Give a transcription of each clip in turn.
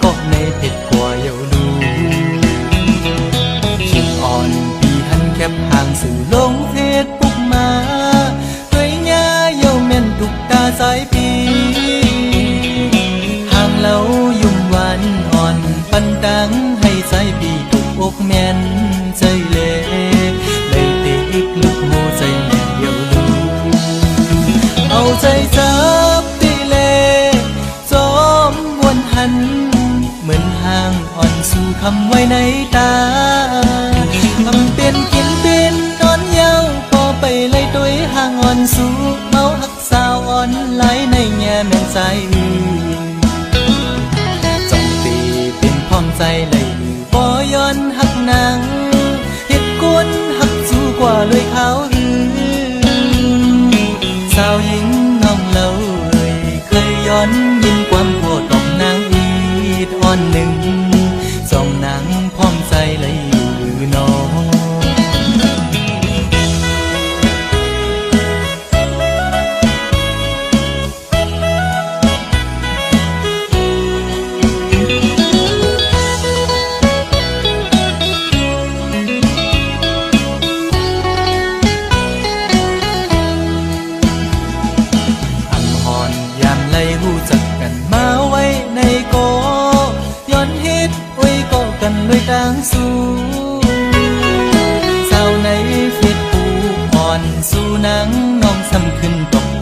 เกาเยาดูคิดอ่อนปีหันแคบห่างสื่อลงเพจปุกมาด้วยยาเยาแม่นทุกตาสายปีห่างเรายุ่มวานอ่อนปันดังให้ใจปีตุกอกแม่นใจเล่เลติกลุกโมใจแม่เดียวดูเอาใจจับ เหมือนห่างอ่อนสู่คำไว้ในตาทำเป็นกินเป็นนอนเยาพอไปเลยด้วยห่างอ่อนสู่เมาหักสาวอ่อนไหลในแง่แม่นใจจ้องตีเป็นพร้อมใจเลยบ่ย้อนหักนางเฮ็ดกวนหักสู้กว่าเลยเขาอือสาวหญิง อ่อนหนึ่ง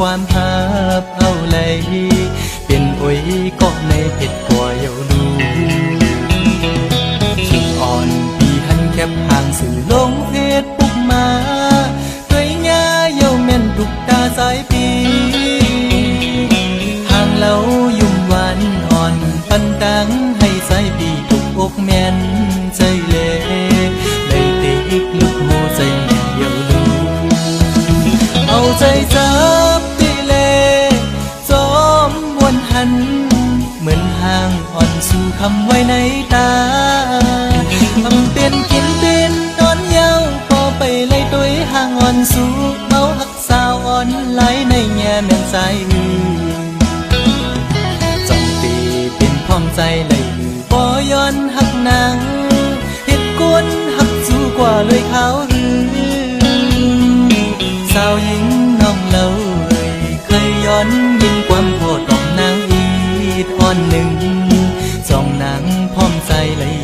ความหับเอาไหลเป็นโอยก็ในเผ็ดกว่าเยาดูคิดอ่อนปีหันแคบห่างสื่อลงเพจปุกมาด้วยยาเยาแม่นทุกตาสายปีห่างเรายุ่มหวานอ่อนปันดังให้สายปีทุกอกแม่ หมือนห่างอ่อนสู่คำไว้ในตาทำเป็นกินเป็นนอนเยาพอไปเลยด้วยห่างอ่อนสู่เมาหักสาวอ่อนไหลในแง่แม่นใจจ้องตีเป็นพร้อมใจเลยบ่ย้อนหักนางเฮ็ดกวนหักสู้กว่าเลยเขา อ่อนหนึ่งจองนางพร้อมใจเลย